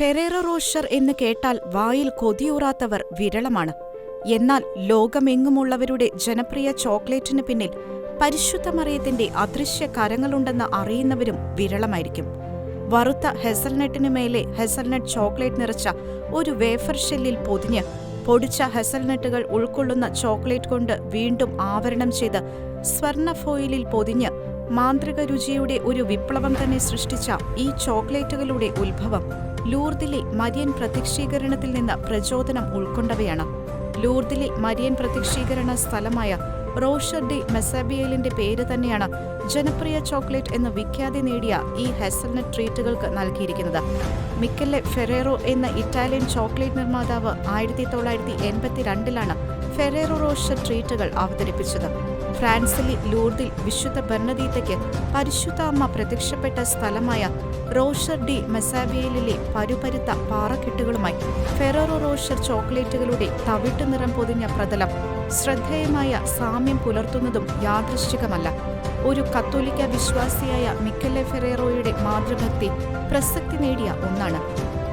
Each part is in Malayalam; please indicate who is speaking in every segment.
Speaker 1: ഫെറേറോ റോഷർ എന്ന് കേട്ടാൽ വായിൽ കൊതിയൂറാത്തവർ വിരളമാണ്. എന്നാൽ ലോകമെങ്ങുമുള്ളവരുടെ ജനപ്രിയ ചോക്ലേറ്റിന് പിന്നിൽ പരിശുദ്ധമറിയത്തിന്റെ അദൃശ്യ കരങ്ങളുണ്ടെന്ന് അറിയുന്നവരും വിരളമായിരിക്കും. വറുത്ത ഹെസൽനട്ടിനു മേലെ ഹെസൽനട്ട് ചോക്ലേറ്റ് നിറച്ച ഒരു വേഫർ ഷെല്ലിൽ പൊതിഞ്ഞ് പൊടിച്ച ഹെസൽനട്ടുകൾ ഉൾക്കൊള്ളുന്ന ചോക്ലേറ്റ് കൊണ്ട് വീണ്ടും ആവരണം ചെയ്ത് സ്വർണ ഫോയിലിൽ പൊതിഞ്ഞ് മാന്ത്രിക രുചിയുടെ ഒരു വിപ്ലവം തന്നെ സൃഷ്ടിച്ച ഈ ചോക്ലേറ്റുകളുടെ ഉത്ഭവം. ലൂർദിലെ മരിയൻ പ്രത്യക്ഷീകരണത്തിൽ നിന്ന് പ്രചോദനം ഉൾക്കൊണ്ടവയാണ്. ലൂർദിലെ മരിയൻ പ്രത്യക്ഷീകരണ സ്ഥലമായ റോഷർ ഡി മെസാബിയലിന്റെ പേര് തന്നെയാണ് ജനപ്രിയ ചോക്ലേറ്റ് എന്ന് വിഖ്യാതി നേടിയ ഈ ഹെസൽനട്ട് ട്രീറ്റുകൾക്ക് നൽകിയിരിക്കുന്നത്. മിക്കല്ലെ ഫെറേറോ എന്ന ഇറ്റാലിയൻ ചോക്ലേറ്റ് നിർമ്മാതാവ് ആയിരത്തി തൊള്ളായിരത്തി എൺപത്തിരണ്ടിലാണ് ഫെറേറോ റോഷർ ട്രീറ്റുകൾ അവതരിപ്പിച്ചത്. ഫ്രാൻസിലെ ലൂർദിൽ വിശുദ്ധ ഭരണതീത്തയ്ക്ക് പരിശുദ്ധ അമ്മ പ്രത്യക്ഷപ്പെട്ട സ്ഥലമായ റോഷർ ഡി മെസാബിയലിലെ പരുപരുത്ത പാറക്കെട്ടുകളുമായി ഫെറോറോ റോഷർ ചോക്ലേറ്റുകളുടെ തവിട്ടു നിറം പൊതിഞ്ഞ പ്രതലം ശ്രദ്ധേയമായ സാമ്യം പുലർത്തുന്നതും യാദൃശ്ചികമല്ല. ഒരു കത്തോലിക്ക വിശ്വാസിയായ മിക്കല്ലെ ഫെറേറോയുടെ മാതൃഭക്തി പ്രസക്തി നേടിയ ഒന്നാണ്.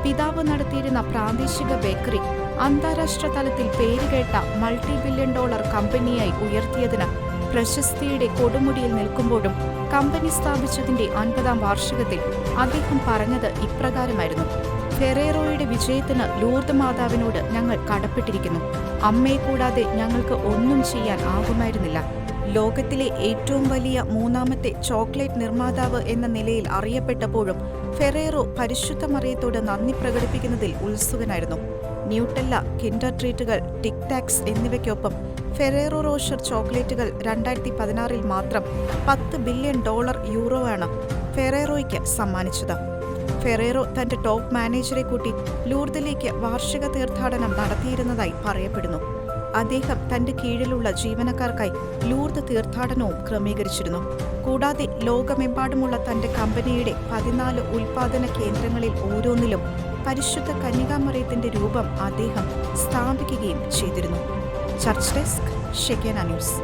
Speaker 1: പിതാവ് നടത്തിയിരുന്ന പ്രാദേശിക ബേക്കറി അന്താരാഷ്ട്ര തലത്തിൽ പേരുകേട്ട മൾട്ടി ബില്യൺ ഡോളർ കമ്പനിയായി ഉയർത്തിയതിന് പ്രശസ്തിയുടെ കൊടുമുടിയിൽ നിൽക്കുമ്പോഴും കമ്പനി സ്ഥാപിച്ചതിന്റെ അൻപതാം വാർഷികത്തിൽ അദ്ദേഹം പറഞ്ഞത് ഇപ്രകാരമായിരുന്നു. ഫെറേറോയുടെ വിജയത്തിന് ലൂർദ് മാതാവിനോട് ഞങ്ങൾ കടപ്പെട്ടിരിക്കുന്നു. അമ്മയെ കൂടാതെ ഞങ്ങൾക്ക് ഒന്നും ചെയ്യാൻ ആകുമായിരുന്നില്ല. ലോകത്തിലെ ഏറ്റവും വലിയ മൂന്നാമത്തെ ചോക്ലേറ്റ് നിർമ്മാതാവ് എന്ന നിലയിൽ അറിയപ്പെട്ടപ്പോഴും ഫെറേറോ പരിശുദ്ധ മറിയത്തോട് നന്ദി പ്രകടിപ്പിക്കുന്നതിൽ ഉത്സുകനായിരുന്നു. ന്യൂട്ടല്ല കിൻഡർ ട്രീറ്റുകൾ ടിക് ടാക്സ് എന്നിവയ്ക്കൊപ്പം ഫെറേറോ റോഷർ ചോക്ലേറ്റുകൾ രണ്ടായിരത്തി പതിനാറിൽ മാത്രം പത്ത് ബില്യൺ ഡോളർ യൂറോ ആണ് ഫെറേറോയ്ക്ക് സമ്മാനിച്ചത്. ഫെറേറോ തന്റെ ടോപ്പ് മാനേജറെ കൂട്ടി ലൂർദിലേക്ക് വാർഷിക തീർത്ഥാടനം നടത്തിയിരുന്നതായി പറയപ്പെടുന്നു. അദ്ദേഹം തന്റെ കീഴിലുള്ള ജീവനക്കാർക്കായി ലൂർദ് തീർത്ഥാടനവും ക്രമീകരിച്ചിരുന്നു. കൂടാതെ ലോകമെമ്പാടുമുള്ള തന്റെ കമ്പനിയുടെ പതിനാല് ഉൽപാദന കേന്ദ്രങ്ങളിൽ ഓരോന്നിലും പരിശുദ്ധ കന്യകാമറിയത്തിന്റെ രൂപം അദ്ദേഹം സ്ഥാപിക്കുകയും ചെയ്തിരുന്നു. Church desk Shekinah news.